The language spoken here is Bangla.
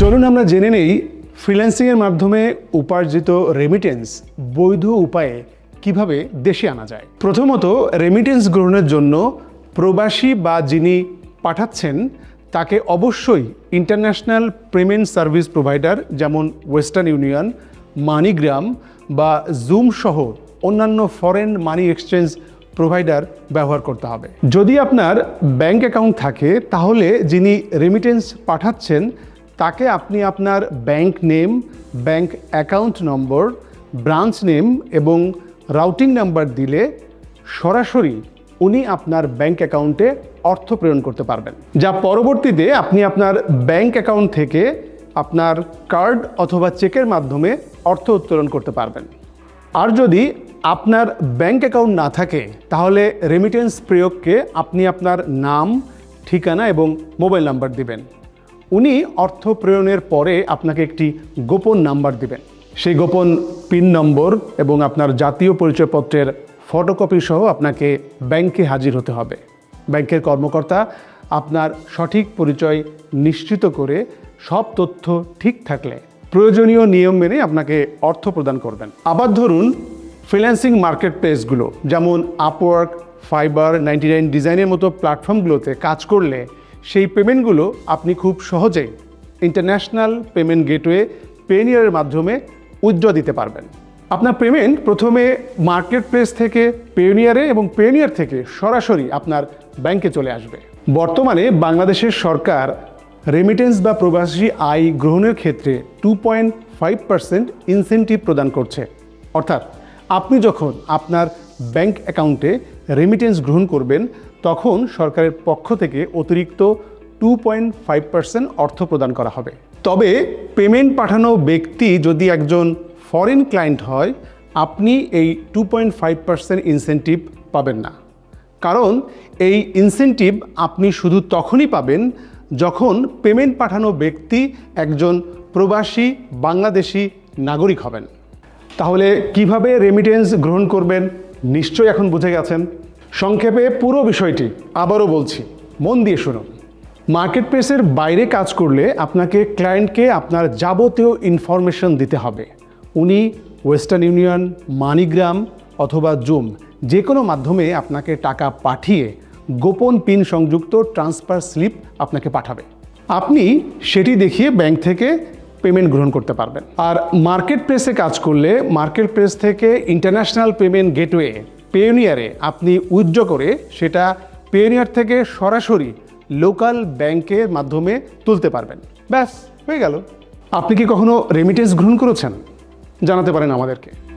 চলুন আমরা জেনে নেই ফ্রিল্যান্সিংয়ের মাধ্যমে উপার্জিত রেমিটেন্স বৈধ উপায়ে কীভাবে দেশে আনা যায়। প্রথমত রেমিটেন্স গ্রহণের জন্য প্রবাসী বা যিনি পাঠাচ্ছেন, তাকে অবশ্যই ইন্টারন্যাশনাল পেমেন্ট সার্ভিস প্রোভাইডার যেমন ওয়েস্টার্ন ইউনিয়ন মানিগ্রাম বা জুম সহ অন্যান্য ফরেন মানি এক্সচেঞ্জ প্রোভাইডার ব্যবহার করতে হবে। যদি আপনার ব্যাংক অ্যাকাউন্ট থাকে, তাহলে যিনি রেমিটেন্স পাঠাচ্ছেন তাকে আপনি আপনার bank name bank account number branch name এবং রাউটিং নাম্বার দিলে সরাসরি উনি আপনার ব্যাংক অ্যাকাউন্টে অর্থ প্রেরণ করতে পারবেন। যা পরবর্তীতে আপনি আপনার ব্যাংক অ্যাকাউন্ট থেকে আপনার কার্ড অথবা চেকের মাধ্যমে অর্থ উত্তোলন করতে পারবেন। আর যদি আপনার ব্যাংক অ্যাকাউন্ট না থাকে, তাহলে রেমিটেন্স প্রয়োগকে আপনি আপনার নাম, ঠিকানা এবং মোবাইল নাম্বার দিবেন। উনি অর্থ প্রেরণের পরে আপনাকে একটি গোপন নাম্বার দিবেন। সেই গোপন পিন নম্বর এবং আপনার জাতীয় পরিচয়পত্রের ফটোকপি সহ আপনাকে ব্যাংকে হাজির হতে হবে। ব্যাংকের কর্মকর্তা আপনার সঠিক পরিচয় নিশ্চিত করে সব তথ্য ঠিক থাকলে প্রয়োজনীয় নিয়ম মেনে আপনাকে অর্থ প্রদান করবেন। আবার ধরুন ফ্রিল্যান্সিং মার্কেট প্লেসগুলো যেমন আপওয়ার্ক ফাইবার নাইনটি নাইন ডিজাইনের মতো প্ল্যাটফর্মগুলোতে কাজ করলে সেই পেমেন্টগুলো আপনি খুব সহজেই ইন্টারন্যাশনাল পেমেন্ট গেটওয়ে পেনিয়ারের মাধ্যমে উইথড্র দিতে পারবেন। আপনার পেমেন্ট প্রথমে মার্কেট প্লেস থেকে পেনিয়ারে এবং পেনিয়ার থেকে সরাসরি আপনার ব্যাংকে চলে আসবে। বর্তমানে বাংলাদেশের সরকার রেমিটেন্স বা প্রবাসী আয় গ্রহণের ক্ষেত্রে two point five percent incentive প্রদান করছে। অর্থাৎ আপনি যখন আপনার ব্যাংক অ্যাকাউন্টে রেমিটেন্স গ্রহণ করবেন তখন সরকারের পক্ষ থেকে অতিরিক্ত টু পয়েন্ট ফাইভ পার্সেন্ট অর্থ প্রদান করা হবে। তবে পেমেন্ট পাঠানো ব্যক্তি যদি একজন ফরেন ক্লায়েন্ট হয়, আপনি এই two point five percent incentive পাবেন না। কারণ এই ইনসেন্টিভ আপনি শুধু তখনই পাবেন যখন পেমেন্ট পাঠানো ব্যক্তি একজন প্রবাসী বাংলাদেশি নাগরিক হবেন। তাহলে কীভাবে রেমিটেন্স গ্রহণ করবেন, নিশ্চয়ই এখন বুঝে গেছেন। সংক্ষেপে পুরো বিষয়টি আবারও বলছি। মন দিয়ে শুনুন। মার্কেট প্লেসের বাইরে কাজ করলে আপনাকে ক্লায়েন্টকে আপনার যাবতীয় ইনফরমেশন দিতে হবে। উনি ওয়েস্টার্ন ইউনিয়ন, মানিগ্রাম অথবা জুম যে কোনো মাধ্যমে আপনাকে টাকা পাঠিয়ে গোপন পিন সংযুক্ত ট্রান্সফার স্লিপ আপনাকে পাঠাবে। আপনি সেটি দেখিয়ে ব্যাংক থেকে পেমেন্ট গ্রহণ করতে পারবেন। আর মার্কেট প্লেসে কাজ করলে মার্কেট প্লেস থেকে ইন্টারন্যাশনাল পেমেন্ট গেটওয়ে পেওনিয়ারে আপনি উজ্জ করে সেটা পেওনিয়ার থেকে সরাসরি লোকাল ব্যাংকের মাধ্যমে তুলতে পারবেন। ব্যাস, হয়ে গেল। আপনি কি কখনো রেমিটেন্স গ্রহণ করেছেন? জানাতে পারেন আমাদেরকে।